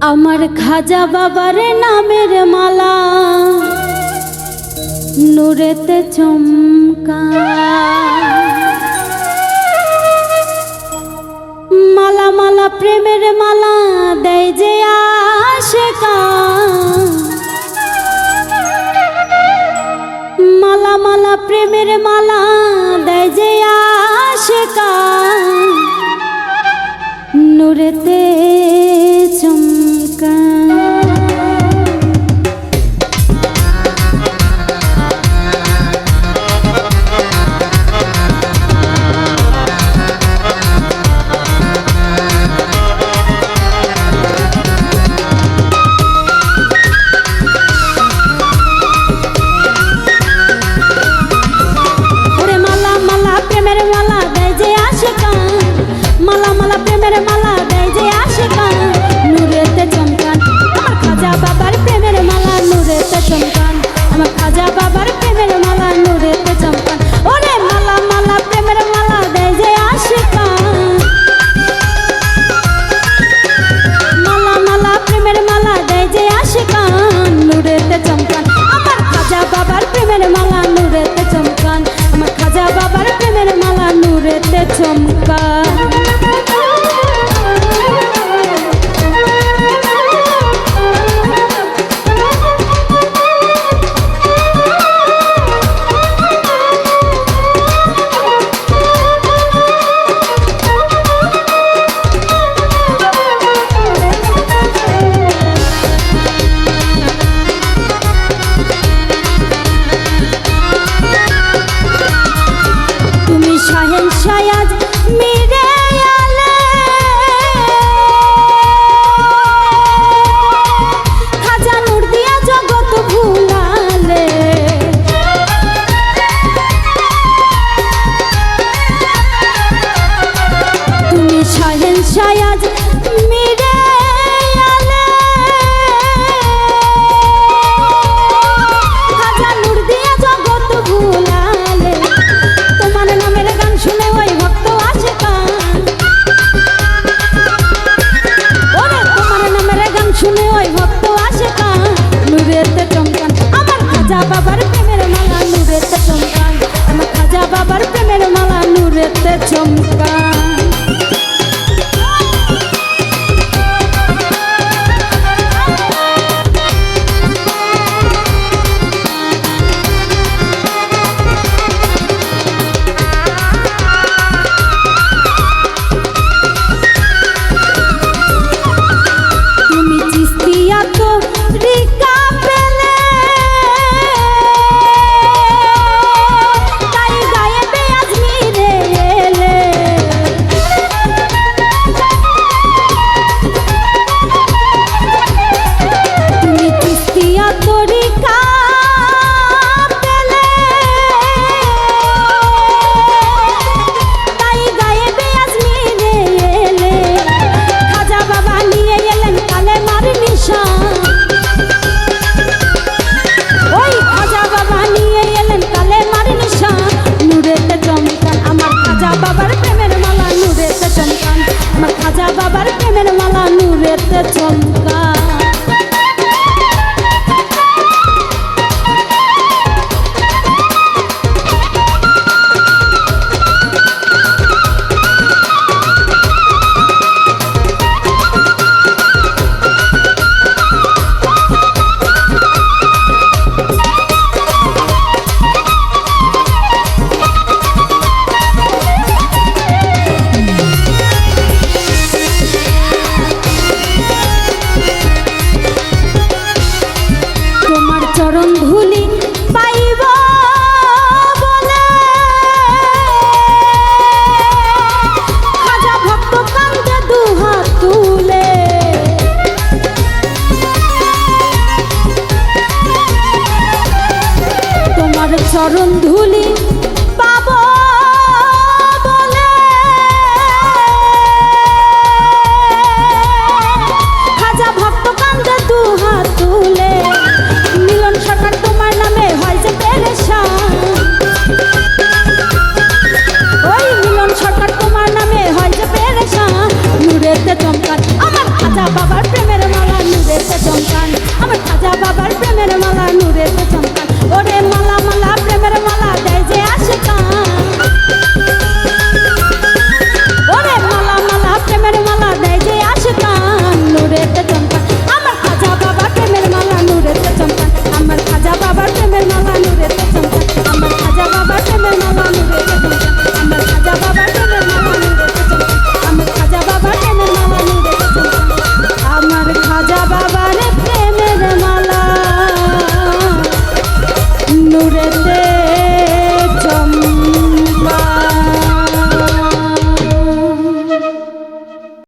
আমার খাজা বাবার নামের মালা। নুরেতে চমকা। মালা মালা, প্রেমের মালা দেয় যে আশেকা। মালা মালা, প্রেমের মালা দেয় যে আশেকা। নুরেতে Yeah.